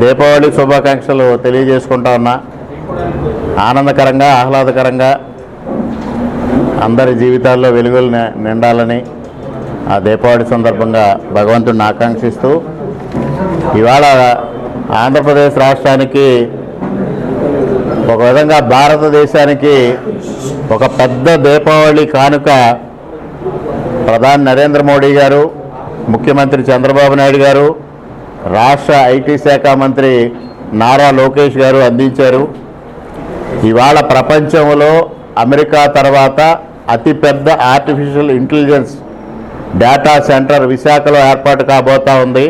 దీపావళి శుభాకాంక్షలు తెలియజేసుకుంటా ఉన్నా. ఆనందకరంగా ఆహ్లాదకరంగా అందరి జీవితాల్లో వెలుగులు నిండాలని ఆ దీపావళి సందర్భంగా భగవంతుడిని ఆకాంక్షిస్తూ ఇవాళ ఆంధ్రప్రదేశ్ రాష్ట్రానికి ఒక విధంగా భారతదేశానికి ఒక పెద్ద దీపావళి కానుక ప్రధాని నరేంద్ర మోడీ గారు ముఖ్యమంత్రి చంద్రబాబు నాయుడు గారు రాష్ట్ర ఐటీ శాఖ మంత్రి నారా లోకేష్ గారు అందించారు. ఇవాళ ప్రపంచంలో అమెరికా తర్వాత అతిపెద్ద ఆర్టిఫిషియల్ ఇంటెలిజెన్స్ డేటా సెంటర్ విశాఖలో ఏర్పాటు కాబోతా ఉంది.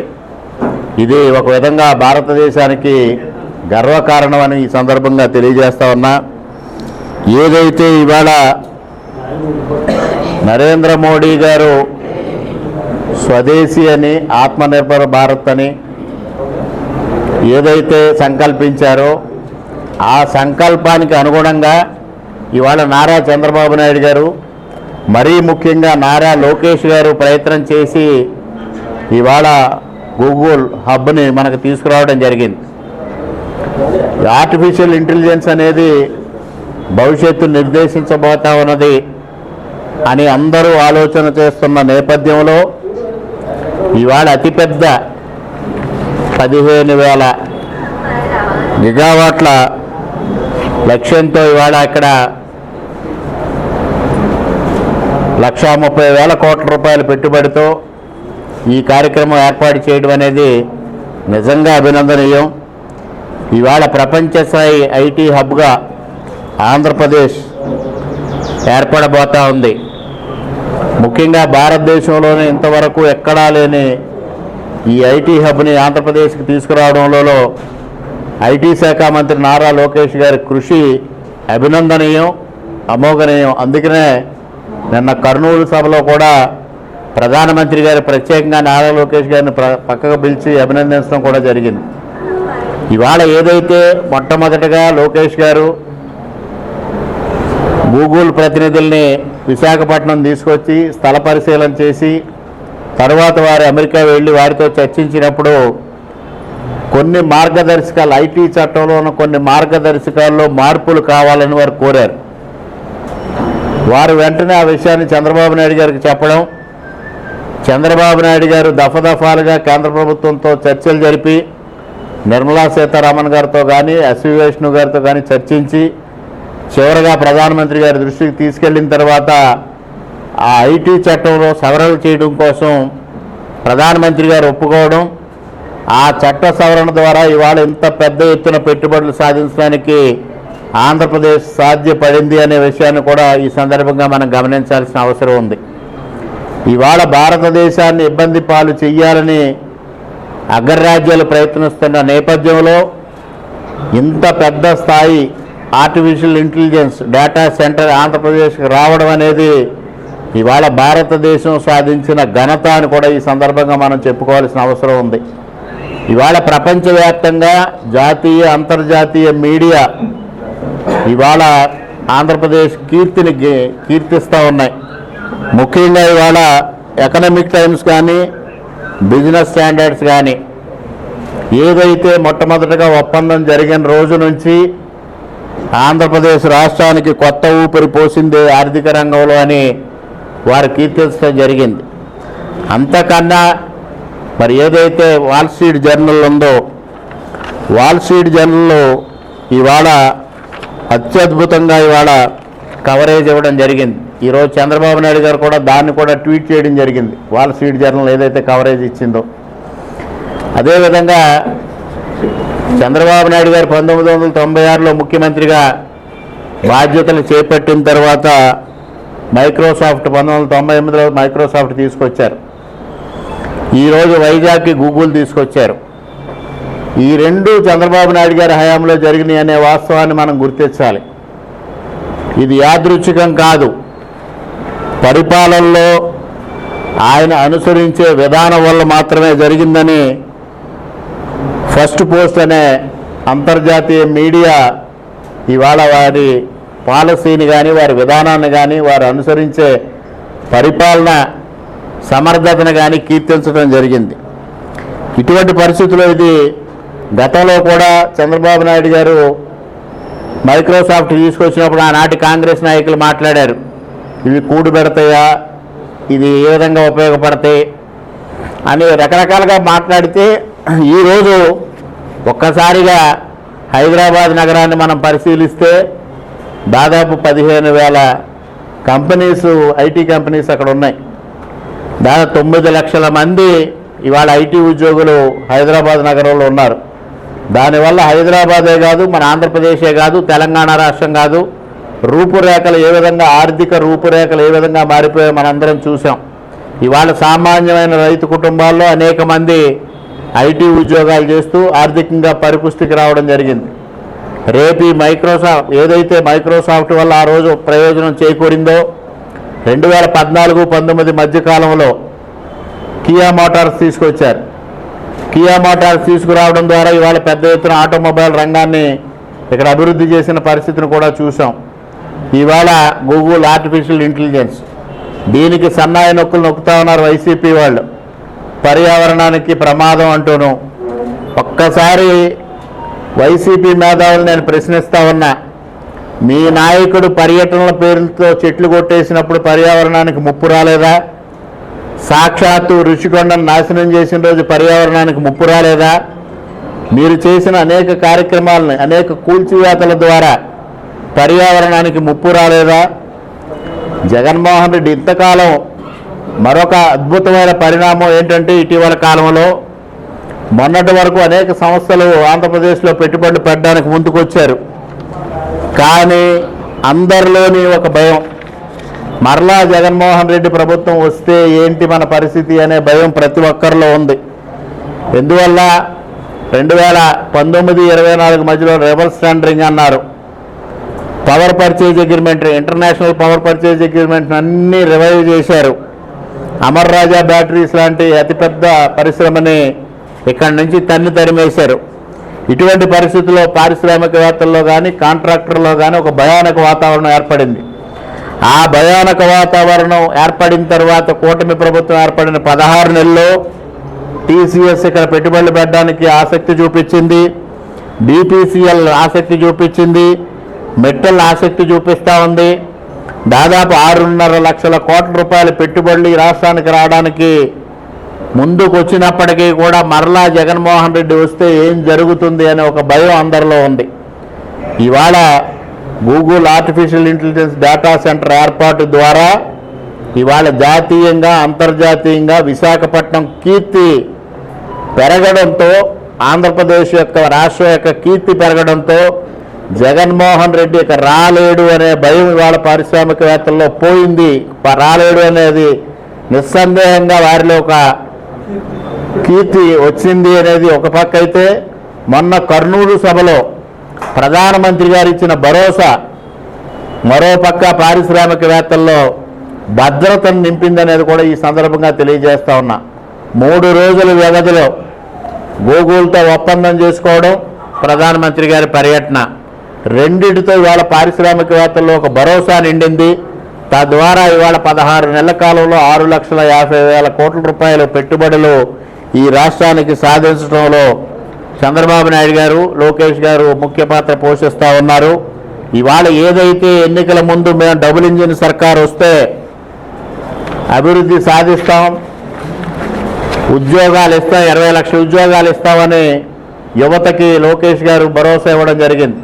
ఇది ఒక విధంగా భారతదేశానికి గర్వకారణం అని ఈ సందర్భంగా తెలియజేస్తా ఉన్నా. ఏదైతే ఇవాళ నరేంద్ర మోడీ గారు స్వదేశీ అని ఆత్మనిర్భర భారత్ అని ఏదైతే సంకల్పించారో ఆ సంకల్పానికి అనుగుణంగా ఇవాళ నారా చంద్రబాబు నాయుడు గారు మరీ ముఖ్యంగా నారా లోకేష్ గారు ప్రయత్నం చేసి ఇవాళ గూగుల్ హబ్ని మనకు తీసుకురావడం జరిగింది. ఆర్టిఫిషియల్ ఇంటెలిజెన్స్ అనేది భవిష్యత్తు నిర్దేశించబోతా ఉన్నది అని అందరూ ఆలోచన చేస్తున్న నేపథ్యంలో ఇవాళ అతిపెద్ద పదిహేను వేల గిగావాట్ల లక్ష్యంతో ఇవాళ అక్కడ లక్షా ముప్పై వేల కోట్ల రూపాయల పెట్టుబడితో ఈ కార్యక్రమం ఏర్పాటు చేయడం అనేది నిజంగా అభినందనీయం. ఇవాళ ప్రపంచ స్థాయి ఐటీ హబ్గా ఆంధ్రప్రదేశ్ ఏర్పడబోతా ఉంది. ముఖ్యంగా భారతదేశంలోనే ఇంతవరకు ఎక్కడా లేని ఈ ఐటీ హబ్ని ఆంధ్రప్రదేశ్కి తీసుకురావడంలో ఐటీ శాఖ మంత్రి నారా లోకేష్ గారి కృషి అభినందనీయం అమోఘనీయం. అందుకనే నిన్న కర్నూలు సభలో కూడా ప్రధానమంత్రి గారు ప్రత్యేకంగా నారా లోకేష్ గారిని ప్ర పక్కకు పిలిచి అభినందించడం కూడా జరిగింది. ఇవాళ ఏదైతే మొట్టమొదటగా లోకేష్ గారు గూగుల్ ప్రతినిధుల్ని విశాఖపట్నం తీసుకొచ్చి స్థల పరిశీలన చేసి తర్వాత వారు అమెరికా వెళ్ళి వారితో చర్చించినప్పుడు కొన్ని మార్గదర్శకాలు ఐటీ చట్టంలో ఉన్న కొన్ని మార్గదర్శకాల్లో మార్పులు కావాలని వారు కోరారు. వారు వెంటనే ఆ విషయాన్ని చంద్రబాబు నాయుడు గారికి చెప్పడం చంద్రబాబు నాయుడు గారు దఫదఫాలుగా కేంద్ర ప్రభుత్వంతో చర్చలు జరిపి నిర్మలా సీతారామన్ గారితో కానీ ఎస్వి వైష్ణు గారితో కానీ చర్చించి చివరగా ప్రధానమంత్రి గారి దృష్టికి తీసుకెళ్ళిన తర్వాత ఆ ఐటీ చట్టంలో సవరణ చేయడం కోసం ప్రధానమంత్రి గారు ఒప్పుకోవడం ఆ చట్ట సవరణ ద్వారా ఇవాళ ఇంత పెద్ద ఎత్తున పెట్టుబడులు సాధించడానికి ఆంధ్రప్రదేశ్ సాధ్యపడింది అనే విషయాన్ని కూడా ఈ సందర్భంగా మనం గమనించాల్సిన అవసరం ఉంది. ఇవాళ భారతదేశాన్ని ఇబ్బంది పాలు చెయ్యాలని అగ్రరాజ్యాలు ప్రయత్నిస్తున్న నేపథ్యంలో ఇంత పెద్ద స్థాయి ఆర్టిఫిషియల్ ఇంటెలిజెన్స్ డేటా సెంటర్ ఆంధ్రప్రదేశ్కి రావడం అనేది ఇవాళ భారతదేశం సాధించిన ఘనత అని కూడా ఈ సందర్భంగా మనం చెప్పుకోవాల్సిన అవసరం ఉంది. ఇవాళ ప్రపంచవ్యాప్తంగా జాతీయ అంతర్జాతీయ మీడియా ఇవాళ ఆంధ్రప్రదేశ్ కీర్తిని కీర్తిస్తూ ఉన్నాయి. ముఖ్యంగా ఇవాళ ఎకనామిక్ టైమ్స్ కానీ బిజినెస్ స్టాండర్డ్స్ కానీ ఏదైతే మొట్టమొదటగా ఒప్పందం జరిగిన రోజు నుంచి ఆంధ్రప్రదేశ్ రాష్ట్రానికి కొత్త ఊపిరి పోసింది ఆర్థిక రంగంలో అని వారు కీర్తించడం జరిగింది. అంతకన్నా మరి ఏదైతే వాల్ స్ట్రీట్ జర్నల్ ఉందో వాల్ స్ట్రీట్ జర్నల్లో ఇవాళ అత్యద్భుతంగా ఇవాళ కవరేజ్ ఇవ్వడం జరిగింది. ఈరోజు చంద్రబాబు నాయుడు గారు కూడా దాన్ని కూడా ట్వీట్ చేయడం జరిగింది. వాల్ స్ట్రీట్ జర్నల్ ఏదైతే కవరేజ్ ఇచ్చిందో. అదేవిధంగా చంద్రబాబు నాయుడు గారు పంతొమ్మిది వందల తొంభై ఆరులో ముఖ్యమంత్రిగా బాధ్యతలు చేపట్టిన తర్వాత మైక్రోసాఫ్ట్ పంతొమ్మిది వందల తొంభై ఎనిమిదిలో మైక్రోసాఫ్ట్ తీసుకొచ్చారు. ఈరోజు వైజాగ్కి గూగుల్ తీసుకొచ్చారు. ఈ రెండు చంద్రబాబు నాయుడు గారి హయాంలో జరిగినాయి అనే వాస్తవాన్ని మనం గుర్తించాలి. ఇది యాదృచ్ఛికం కాదు. పరిపాలనలో ఆయన అనుసరించే విధానం వల్ల మాత్రమే జరిగిందని ఫస్ట్ పోస్ట్ అనే అంతర్జాతీయ మీడియా ఇవాళ వారి పాలసీని కానీ వారి విధానాన్ని కానీ వారు అనుసరించే పరిపాలన సమర్థతను కానీ కీర్తించడం జరిగింది. ఇటువంటి పరిస్థితుల్లో ఇది గతంలో కూడా చంద్రబాబు నాయుడు గారు మైక్రోసాఫ్ట్ తీసుకొచ్చినప్పుడు ఆనాటి కాంగ్రెస్ నాయకులు మాట్లాడారు. ఇవి కూడు పెడతాయా ఇది ఏ విధంగా ఉపయోగపడతాయి? అని రకరకాలుగా మాట్లాడితే ఈరోజు ఒక్కసారిగా హైదరాబాద్ నగరాన్ని మనం పరిశీలిస్తే దాదాపు పదిహేను వేల కంపెనీస్ ఐటీ కంపెనీస్ అక్కడ ఉన్నాయి. దాదాపు తొమ్మిది లక్షల మంది ఇవాళ ఐటీ ఉద్యోగులు హైదరాబాద్ నగరంలో ఉన్నారు. దానివల్ల హైదరాబాదే కాదు మన ఆంధ్రప్రదేశే కాదు తెలంగాణ రాష్ట్రం కాదు రూపురేఖలు ఏ విధంగా ఆర్థిక రూపురేఖలు ఏ విధంగా మారిపోయాయో మనందరం చూసాం ఇవాళ సామాన్యమైన రైతు కుటుంబాల్లో అనేక మంది ఐటీ ఉద్యోగాలు చేస్తూ ఆర్థికంగా పరిపుష్టికి రావడం జరిగింది. రేపు ఈ మైక్రోసాఫ్ట్ ఏదైతే మైక్రోసాఫ్ట్ వల్ల ఆ రోజు ప్రయోజనం చేకూరిందో రెండు వేల పద్నాలుగు పంతొమ్మిది మధ్యకాలంలో కియా మోటార్స్ తీసుకొచ్చారు. కియా మోటార్స్ తీసుకురావడం ద్వారా ఇవాళ పెద్ద ఎత్తున ఆటోమొబైల్ రంగాన్ని ఇక్కడ అభివృద్ధి చేసిన పరిస్థితిని కూడా చూసాం ఇవాళ గూగుల్ ఆర్టిఫిషియల్ ఇంటెలిజెన్స్ దీనికి సన్నాయి నొక్కులు నొక్కుతా ఉన్నారు వైసీపీ వాళ్ళు. పర్యావరణానికి ప్రమాదం అంటూను ఒక్కసారి వైసీపీ మేధావులు నేను ప్రశ్నిస్తా ఉన్నా మీ నాయకుడు పర్యటనల పేరుతో చెట్లు కొట్టేసినప్పుడు పర్యావరణానికి ముప్పు రాలేదా? సాక్షాత్తు రుషికొండను నాశనం చేసిన రోజు పర్యావరణానికి ముప్పు రాలేదా? మీరు చేసిన అనేక కార్యక్రమాలను అనేక కూల్చివేతల ద్వారా పర్యావరణానికి ముప్పు రాలేదా? జగన్మోహన్ రెడ్డి ఇంతకాలం మరొక అద్భుతమైన పరిణామం ఏంటంటే ఇటీవల కాలంలో మొన్నటి వరకు అనేక సంస్థలు ఆంధ్రప్రదేశ్లో పెట్టుబడులు పెట్టడానికి ముందుకొచ్చారు. కానీ అందరిలోని ఒక భయం మరలా జగన్మోహన్ రెడ్డి ప్రభుత్వం వస్తే ఏంటి మన పరిస్థితి అనే భయం ప్రతి ఒక్కరిలో ఉంది. ఎందువల్ల రెండు వేల పంతొమ్మిది ఇరవై నాలుగు మధ్యలో రివర్స్ టెండరింగ్ అన్నారు. Power purchase agreement international power purchase agreement అన్నీ రివైవ్ చేశారు. అమర్ రాజా బ్యాటరీస్ లాంటి అతిపెద్ద పరిశ్రమని ఇక్కడి నుంచి తన్ని తరిమేశారు. ఇటువంటి పరిస్థితుల్లో పారిశ్రామికవేత్తల్లో కానీ కాంట్రాక్టర్లో కానీ ఒక భయానక వాతావరణం ఏర్పడింది. ఆ భయానక వాతావరణం ఏర్పడిన తర్వాత కూటమి ప్రభుత్వం ఏర్పడిన పదహారు నెలల్లో టీసీఎస్ ఇక్కడ పెట్టుబడులు పెట్టడానికి ఆసక్తి చూపించింది. బీపీసీఎల్ ఆసక్తి చూపించింది. మెట్టల్ ఆసక్తి చూపిస్తూ ఉంది. దాదాపు ఆరున్నర లక్షల కోట్ల రూపాయల పెట్టుబడులు ఈ రాష్ట్రానికి రావడానికి ముందుకు వచ్చినప్పటికీ కూడా మరలా జగన్మోహన్ రెడ్డి వస్తే ఏం జరుగుతుంది అనే ఒక భయం అందరిలో ఉంది. ఇవాళ Google artificial intelligence data centre ఏర్పాటు ద్వారా ఇవాళ జాతీయంగా అంతర్జాతీయంగా విశాఖపట్నం కీర్తి పెరగడంతో ఆంధ్రప్రదేశ్ యొక్క రాష్ట్రం యొక్క కీర్తి పెరగడంతో జగన్మోహన్ రెడ్డి ఇక రాలేడు అనే భయం ఇవాళ పారిశ్రామికవేత్తల్లో పోయింది. రాలేడు అనేది నిస్సందేహంగా వారిలో ఒక కీర్తి వచ్చింది అనేది ఒక పక్క అయితే మొన్న కర్నూలు సభలో ప్రధానమంత్రి గారు ఇచ్చిన భరోసా మరో పక్క పారిశ్రామికవేత్తల్లో భద్రతను నింపిందనేది కూడా ఈ సందర్భంగా తెలియజేస్తా ఉన్నా. మూడు రోజుల వ్యవధిలో గూగుల్తో ఒప్పందం చేసుకోవడం ప్రధానమంత్రి గారి పర్యటన. రెండిటితో ఇవాళ పారిశ్రామికవేత్తల్లో ఒక భరోసా నిండింది. తద్వారా ఇవాళ పదహారు నెలల కాలంలో ఆరు లక్షల యాభై వేల కోట్ల రూపాయల పెట్టుబడులు ఈ రాష్ట్రానికి సాధించడంలో చంద్రబాబు నాయుడు గారు లోకేష్ గారు ముఖ్య పాత్ర పోషిస్తూ ఉన్నారు. ఇవాళ ఏదైతే ఎన్నికల ముందు మేము డబుల్ ఇంజిన్ సర్కార్ వస్తే అభివృద్ధి సాధిస్తాం. ఉద్యోగాలు ఇస్తాం ఇరవై లక్షల ఉద్యోగాలు ఇస్తామని యువతకి లోకేష్ గారు భరోసా ఇవ్వడం జరిగింది.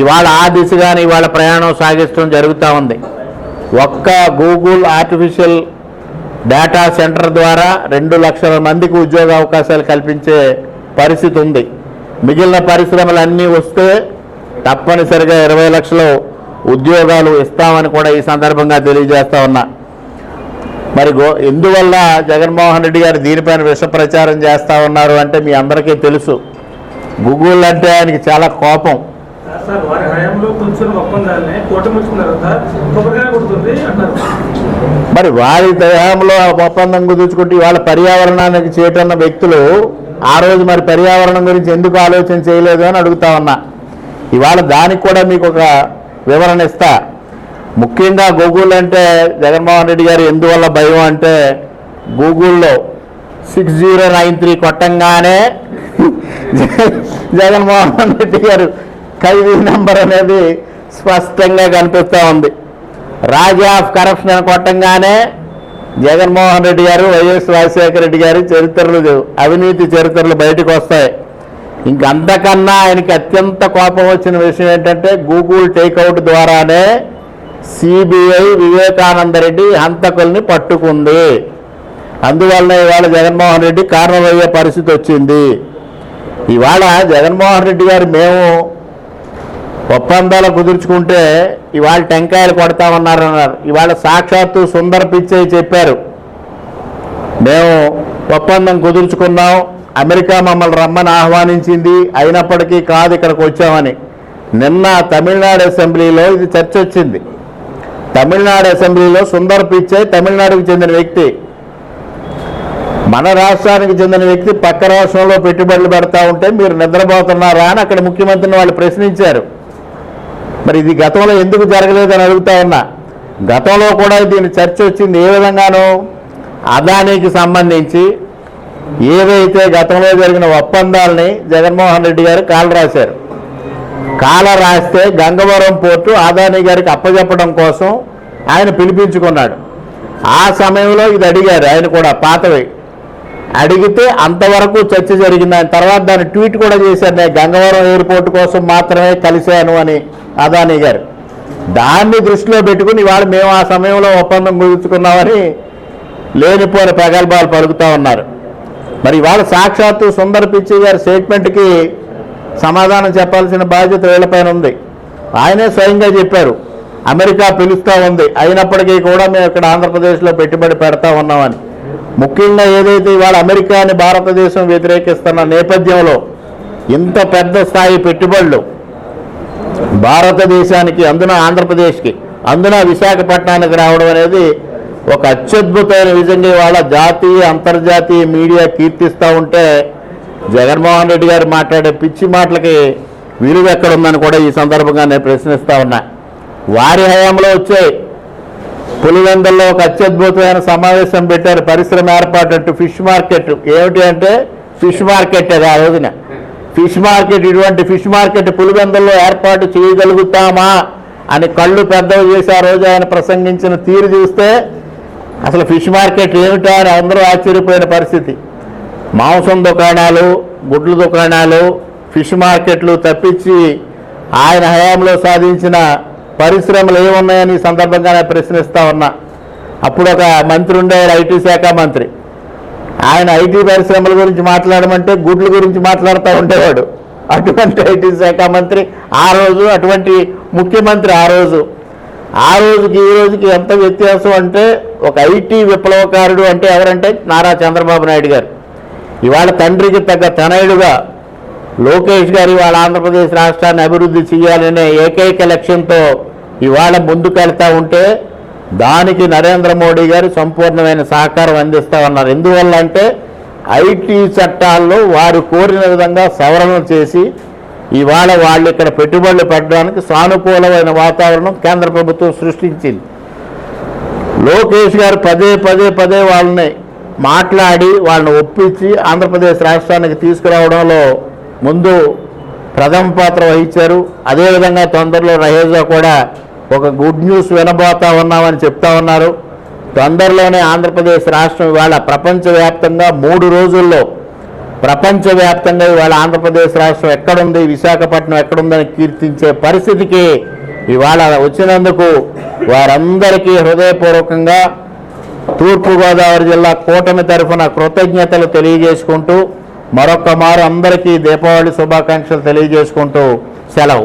ఇవాళ ఆ దిశగానే ఇవాళ ప్రయాణం సాగిస్తడం జరుగుతూ ఉంది. ఒక్క గూగుల్ ఆర్టిఫిషియల్ డేటా సెంటర్ ద్వారా రెండు లక్షల మందికి ఉద్యోగ అవకాశాలు కల్పించే పరిస్థితి ఉంది. మిగిలిన పరిశ్రమలు అన్నీ వస్తే తప్పనిసరిగా ఇరవై లక్షల ఉద్యోగాలు ఇస్తామని కూడా ఈ సందర్భంగా తెలియజేస్తా ఉన్నా. మరి గో ఎందువల్ల జగన్మోహన్ రెడ్డి గారు దీనిపైన విష ప్రచారం ఉన్నారు అంటే మీ అందరికీ తెలుసు. గూగుల్ అంటే ఆయనకి చాలా కోపం. సార్ వారి హయాంలో కొంచెం ఒప్పందాలనే కూటమి వచ్చిన తర్వాత కొబ్బరికాయ కొడుతుంది అంటారు. మరి వారి దయాంలో ఒప్పందం కుదుర్చుకుంటే ఇవాళ పర్యావరణానికి చేయటన్న వ్యక్తులు ఆ రోజు మరి పర్యావరణం గురించి ఎందుకు ఆలోచన చేయలేదు అని అడుగుతా ఉన్నా. ఇవాళ దానికి కూడా మీకు ఒక వివరణ ఇస్తా. ముఖ్యంగా గూగుల్ అంటే జగన్మోహన్ రెడ్డి గారు ఎందువల్ల భయం అంటే గూగుల్లో సిక్స్ జీరో నైన్ త్రీ కొట్టంగానే జగన్మోహన్ రెడ్డి గారు ఖైదీ నెంబర్ అనేది స్పష్టంగా కనిపిస్తూ ఉంది. రాజా ఆఫ్ కరప్షన్ అని కొట్టంగానే జగన్మోహన్ రెడ్డి గారు వైఎస్ రాజశేఖర రెడ్డి గారి చరిత్రలు అవినీతి చరిత్రలు బయటకు వస్తాయి. ఇంకంతకన్నా ఆయనకి అత్యంత కోపం వచ్చిన విషయం ఏంటంటే గూగుల్ టేక్అవుట్ ద్వారానే సిబిఐ వివేకానంద రెడ్డి హంతకుల్ని పట్టుకుంది. అందువల్ల ఇవాళ జగన్మోహన్ రెడ్డి కారణమయ్యే పరిస్థితి వచ్చింది. ఇవాళ జగన్మోహన్ రెడ్డి గారు మేము ఒప్పందాలు కుదుర్చుకుంటే ఇవాళ టెంకాయలు కొడతామన్నారు అన్నారు ఇవాళ సాక్షాత్తు సుందర పిచ్చయ్య చెప్పారు. మేము ఒప్పందం కుదుర్చుకున్నాం. అమెరికా మమ్మల్ని రమ్మని ఆహ్వానించింది. అయినప్పటికీ కాదు ఇక్కడికి వచ్చామని. నిన్న తమిళనాడు అసెంబ్లీలో ఇది చర్చ వచ్చింది. తమిళనాడు అసెంబ్లీలో సుందర్ పిచ్చయ్య తమిళనాడుకు చెందిన వ్యక్తి. మన రాష్ట్రానికి చెందిన వ్యక్తి పక్క రాష్ట్రంలో పెట్టుబడులు పెడతా ఉంటే మీరు నిద్రపోతున్నారా అని అక్కడ ముఖ్యమంత్రిని వాళ్ళు ప్రశ్నించారు. మరి ఇది గతంలో ఎందుకు జరగలేదని అడుగుతా ఉన్నా. గతంలో కూడా దీని చర్చ వచ్చింది ఏ విధంగానో? అదానికి సంబంధించి ఏవైతే గతంలో జరిగిన ఒప్పందాలని జగన్మోహన్ రెడ్డి గారు కాలు రాశారు. కాల రాస్తే గంగవరం పోర్టు అదానీ గారికి అప్పజెప్పడం కోసం ఆయన పిలిపించుకున్నాడు. ఆ సమయంలో ఇది అడిగారు ఆయన కూడా పాతవి. అడిగితే అంతవరకు చర్చ జరిగింది ఆయన తర్వాత దాన్ని ట్వీట్ కూడా చేశారు నేను గంగవరం ఎయిర్పోర్ట్ కోసం మాత్రమే కలిశాను అని. అదానీ గారు దాన్ని దృష్టిలో పెట్టుకుని ఇవాళ మేము ఆ సమయంలో ఒప్పందం కుదుర్చుకున్నామని లేనిపోయిన ప్రగల్భాలు పలుకుతూ ఉన్నారు. మరి ఇవాళ సాక్షాత్తు సుందర్ పిచ్చి గారి స్టేట్మెంట్కి సమాధానం చెప్పాల్సిన బాధ్యత వీళ్ళపైన ఉంది. ఆయనే స్వయంగా చెప్పారు అమెరికా పిలుస్తూ ఉంది అయినప్పటికీ కూడా మేము ఇక్కడ ఆంధ్రప్రదేశ్లో పెట్టుబడి పెడతా ఉన్నామని. ముఖ్యంగా ఏదైతే ఇవాళ అమెరికాని భారతదేశం వ్యతిరేకిస్తున్న నేపథ్యంలో ఇంత పెద్ద స్థాయి పెట్టుబడులు భారతదేశానికి అందున ఆంధ్రప్రదేశ్కి అందున విశాఖపట్నానికి రావడం అనేది ఒక అత్యద్భుతమైన విధంగా ఇవాళ జాతీయ అంతర్జాతీయ మీడియా కీర్తిస్తూ ఉంటే జగన్మోహన్ రెడ్డి గారు మాట్లాడే పిచ్చి మాటలకి విలువ ఎక్కడుందని కూడా ఈ సందర్భంగా నేను ప్రశ్నిస్తూ ఉన్నా. వారి హయాంలో వచ్చాయి పులివెందల్లో ఒక అత్యద్భుతమైన సమావేశం పెట్టారు. పరిశ్రమ ఏర్పాటు ఫిష్ మార్కెట్. ఏమిటి అంటే ఫిష్ మార్కెట్ అది ఆ రోజున. ఫిష్ మార్కెట్ ఇటువంటి ఫిష్ మార్కెట్ పులివెందుల్లో ఏర్పాటు చేయగలుగుతామా అని కళ్ళు పెద్దవి చేసి ఆ రోజు ఆయన ప్రసంగించిన తీరు చూస్తే అసలు ఫిష్ మార్కెట్ ఏమిటా అని అందరూ ఆశ్చర్యపోయిన పరిస్థితి. మాంసం దుకాణాలు గుడ్ల దుకాణాలు ఫిష్ మార్కెట్లు తప్పించి ఆయన హయాంలో సాధించిన పరిశ్రమలు ఏమున్నాయని సందర్భంగా నేను ప్రశ్నిస్తా ఉన్నా. అప్పుడు ఒక మంత్రి ఉండేవారు ఐటీ శాఖ మంత్రి. ఆయన ఐటీ పరిశ్రమల గురించి మాట్లాడమంటే గుడ్ల గురించి మాట్లాడుతూ ఉండేవాడు. అటువంటి ఐటీ శాఖ మంత్రి ఆ రోజు అటువంటి ముఖ్యమంత్రి ఆ రోజు. ఆ రోజుకి ఈ రోజుకి ఎంత వ్యత్యాసం అంటే ఒక ఐటీ విప్లవకారుడు అంటే ఎవరంటే నారా చంద్రబాబు నాయుడు గారు. ఇవాళ తండ్రికి తగ్గ తనయుడుగా లోకేష్ గారు ఇవాళ ఆంధ్రప్రదేశ్ రాష్ట్రాన్ని అభివృద్ధి చేయాలనే ఏకైక లక్ష్యంతో ఇవాళ ముందుకెళ్తా ఉంటే దానికి నరేంద్ర మోడీ గారు సంపూర్ణమైన సహకారం అందిస్తా ఉన్నారు. ఎందువల్ల అంటే ఐటీ చట్టాల్లో వారు కోరిన విధంగా సవరణలు చేసి ఇవాళ వాళ్ళు ఇక్కడ పెట్టుబడులు పెట్టడానికి సానుకూలమైన వాతావరణం కేంద్ర ప్రభుత్వం సృష్టించింది. లోకేష్ గారు పదే పదే పదే వాళ్ళని మాట్లాడి వాళ్ళని ఒప్పించి ఆంధ్రప్రదేశ్ రాష్ట్రానికి తీసుకురావడంలో ముందు ప్రథమ పాత్ర వహించారు. అదేవిధంగా తొందరలో రహేజా కూడా ఒక గుడ్ న్యూస్ వినబోతా ఉన్నామని చెప్తా ఉన్నారు. తొందరలోనే ఆంధ్రప్రదేశ్ రాష్ట్రం ఇవాళ ప్రపంచవ్యాప్తంగా మూడు రోజుల్లో ప్రపంచవ్యాప్తంగా ఇవాళ ఆంధ్రప్రదేశ్ రాష్ట్రం ఎక్కడుంది విశాఖపట్నం ఎక్కడుందని కీర్తించే పరిస్థితికి ఇవాళ వచ్చినందుకు వారందరికీ హృదయపూర్వకంగా తూర్పుగోదావరి జిల్లా కూటమి తరఫున కృతజ్ఞతలు తెలియజేసుకుంటూ మరొక్క మారు అందరికీ దీపావళి శుభాకాంక్షలు తెలియజేసుకుంటూ సెలవు.